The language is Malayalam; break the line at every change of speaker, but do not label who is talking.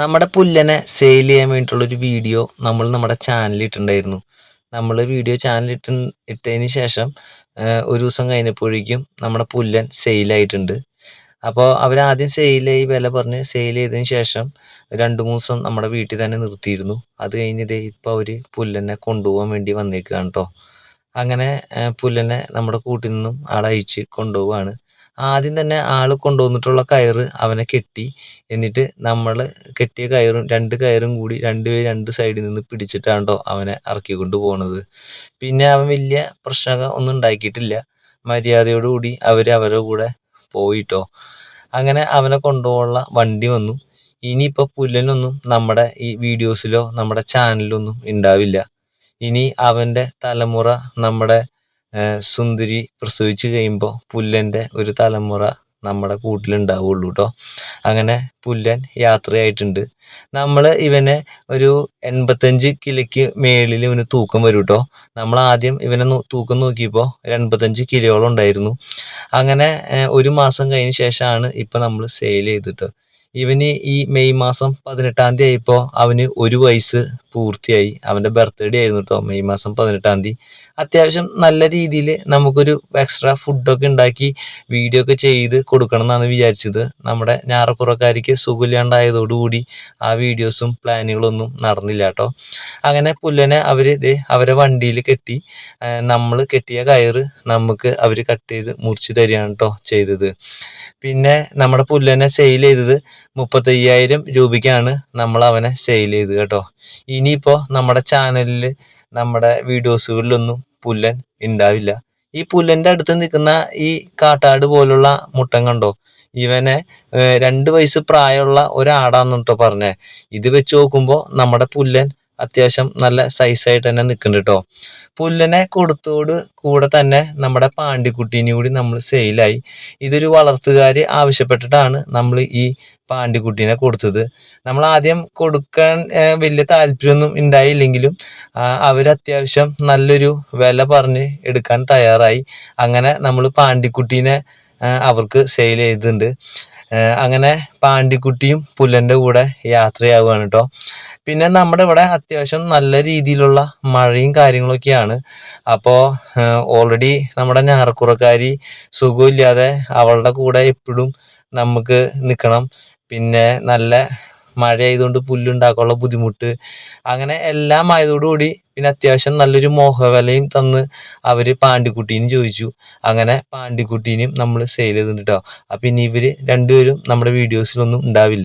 നമ്മുടെ പുല്ലനെ സെയിൽ ചെയ്യാൻ വേണ്ടിയിട്ടുള്ളൊരു വീഡിയോ നമ്മൾ നമ്മുടെ ചാനലിൽ നമ്മൾ വീഡിയോ ചാനലിൽ ഇട്ട് ഇട്ടതിന് ശേഷം ഒരു ദിവസം കഴിഞ്ഞപ്പോഴേക്കും നമ്മുടെ പുല്ലൻ സെയിലായിട്ടുണ്ട് അപ്പോൾ അവരാദ്യം സെയിലായി വില പറഞ്ഞ് സെയിൽ ചെയ്തതിന് ശേഷം രണ്ട് മൂന്ന് ദിവസം നമ്മുടെ വീട്ടിൽ തന്നെ നിർത്തിയിരുന്നു. അത് കഴിഞ്ഞത് ഇപ്പോൾ അവർ പുല്ലനെ കൊണ്ടുപോകാൻ വേണ്ടി വന്നേക്കുകയാണ് കേട്ടോ അങ്ങനെ പുല്ലനെ നമ്മുടെ കൂട്ടിൽ നിന്നും ആളയച്ച് കൊണ്ടുപോവാണ്. ആദ്യം തന്നെ ആൾ കൊണ്ടുവന്നിട്ടുള്ള കയറ് അവനെ കെട്ടി. എന്നിട്ട് നമ്മൾ കെട്ടിയ കയറും രണ്ട് കയറും കൂടി രണ്ടുപേരും രണ്ട് സൈഡിൽ നിന്ന് പിടിച്ചിട്ടാണ്ടോ അവനെ ഇറക്കിക്കൊണ്ട് പോണത്. പിന്നെ അവൻ വലിയ പ്രശ്നങ്ങൾ ഒന്നും ഉണ്ടാക്കിയിട്ടില്ല. മര്യാദയോടുകൂടി അവർ അവരുടെ കൂടെ പോയിട്ടോ. അങ്ങനെ അവനെ കൊണ്ടുപോകാനുള്ള വണ്ടി വന്നു. ഇനിയിപ്പോൾ പുല്ലനൊന്നും നമ്മുടെ ഈ വീഡിയോസിലോ നമ്മുടെ ചാനലിലൊന്നും ഉണ്ടാവില്ല. ഇനി അവന്റെ തലമുറ നമ്മുടെ സുന്ദരി പ്രസവിച്ചു കഴിയുമ്പോൾ പുല്ലന്റെ ഒരു തലമുറ നമ്മുടെ കൂട്ടിലുണ്ടാവുള്ളൂ കേട്ടോ അങ്ങനെ പുല്ലൻ യാത്രയായിട്ടുണ്ട്. നമ്മൾ ഇവനെ ഒരു എൺപത്തഞ്ച് കിലോയ്ക്ക് മേളിൽ ഇവന് തൂക്കം വരും കേട്ടോ നമ്മൾ ആദ്യം ഇവനെ തൂക്കം നോക്കിയപ്പോൾ ഒരു എൺപത്തഞ്ച് കിലോളം ഉണ്ടായിരുന്നു. അങ്ങനെ ഒരു മാസം കഴിഞ്ഞ ശേഷമാണ് ഇപ്പം നമ്മൾ സെയിൽ ചെയ്തിട്ട് ഇവന് ഈ മെയ് മാസം പതിനെട്ടാം തീയതി ആയപ്പോൾ അവന് ഒരു വയസ്സ് പൂർത്തിയായി. അവന്റെ ബർത്ത്ഡേ ആയിരുന്നു കേട്ടോ മെയ് മാസം പതിനെട്ടാം തീയതി. അത്യാവശ്യം നല്ല രീതിയിൽ നമുക്കൊരു എക്സ്ട്രാ ഫുഡൊക്കെ ഉണ്ടാക്കി വീഡിയോ ഒക്കെ ചെയ്ത് കൊടുക്കണം എന്നാണ് വിചാരിച്ചത്. നമ്മുടെ ഞാറക്കുറക്കാരിക്ക് സുഖമില്ലാണ്ടായതോടുകൂടി ആ വീഡിയോസും പ്ലാനുകളൊന്നും നടന്നില്ല കേട്ടോ അങ്ങനെ പുല്ലനെ അവർ ഇതേ അവരെ വണ്ടിയിൽ കെട്ടി നമ്മൾ കെട്ടിയ കയറ് നമുക്ക് അവർ കട്ട് ചെയ്ത് മുറിച്ച് തരികയാണ് കേട്ടോ ചെയ്തത്. പിന്നെ നമ്മുടെ പുല്ലനെ സെയിൽ ചെയ്തത് മുപ്പത്തയ്യായിരം രൂപയ്ക്കാണ് നമ്മൾ അവനെ സെയിൽ ചെയ്തത് കേട്ടോ. ഇനിയിപ്പോൾ നമ്മുടെ ചാനലിൽ നമ്മുടെ വീഡിയോസുകളിലൊന്നും പുല്ലൻ ഉണ്ടാവില്ല ഈ പുല്ലന്റെ അടുത്ത് നിൽക്കുന്ന ഈ കാട്ടാട് പോലുള്ള മുട്ടൻ കണ്ടോ? ഇവനെ രണ്ട് വയസ്സ് പ്രായമുള്ള ഒരാടാന്ന് കേട്ടോ പറഞ്ഞേ. ഇത് വെച്ച് നോക്കുമ്പോൾ നമ്മുടെ പുല്ലൻ അത്യാവശ്യം നല്ല സൈസായിട്ട് തന്നെ നിൽക്കുന്നുണ്ട് കേട്ടോ പുല്ലിനെ കൊടുത്തോട് കൂടെ തന്നെ നമ്മുടെ പാണ്ടിക്കുട്ടീനെ കൂടി നമ്മൾ സെയിലായി ഇതൊരു വളർത്തുകാർ ആവശ്യപ്പെട്ടിട്ടാണ് നമ്മൾ ഈ പാണ്ടിക്കുട്ടീനെ കൊടുത്തത്. നമ്മൾ ആദ്യം കൊടുക്കാൻ വലിയ താല്പര്യമൊന്നും ഉണ്ടായില്ലെങ്കിലും അവരത്യാവശ്യം നല്ലൊരു വില പറഞ്ഞ് എടുക്കാൻ തയ്യാറായി. അങ്ങനെ നമ്മൾ പാണ്ടിക്കുട്ടീനെ അവർക്ക് സെയിൽ ചെയ്തിട്ടുണ്ട്. അങ്ങനെ പാണ്ടിക്കുട്ടിയും പുല്ലന്റെ കൂടെ യാത്രയാവുകയാണ് കേട്ടോ പിന്നെ നമ്മുടെ ഇവിടെ അത്യാവശ്യം നല്ല രീതിയിലുള്ള മഴയും കാര്യങ്ങളൊക്കെയാണ്. അപ്പോൾ ഓൾറെഡി നമ്മുടെ ഞാറക്കുറക്കാരി സുഖമില്ലാതെ അവളുടെ കൂടെ എപ്പോഴും നമുക്ക് നിൽക്കണം പിന്നെ നല്ല മഴ ആയതുകൊണ്ട് പുല്ലുണ്ടാക്കാനുള്ള ബുദ്ധിമുട്ട്. അങ്ങനെ എല്ലാം ആയതോടുകൂടി പിന്നെ അത്യാവശ്യം നല്ലൊരു മോഹവിലയും തന്ന് അവർ പാണ്ടിക്കുട്ടീനും ചോദിച്ചു. അങ്ങനെ പാണ്ടിക്കുട്ടീനും നമ്മൾ സെയിൽ ചെയ്തിട്ടുണ്ട് കേട്ടോ അപ്പം ഇനി ഇവർ രണ്ടുപേരും നമ്മുടെ വീഡിയോസിലൊന്നും ഉണ്ടാവില്ല.